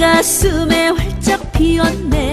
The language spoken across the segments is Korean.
가슴에 활짝 피었네.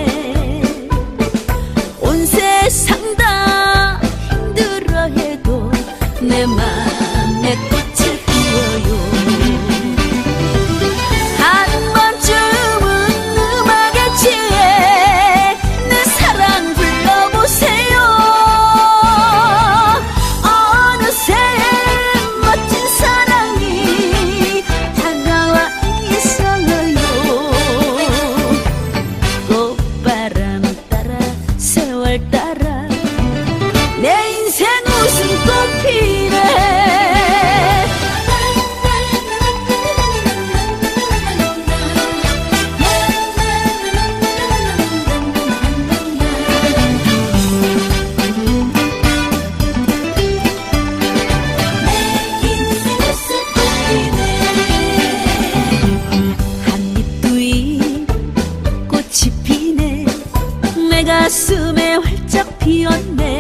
가슴에 활짝 피었네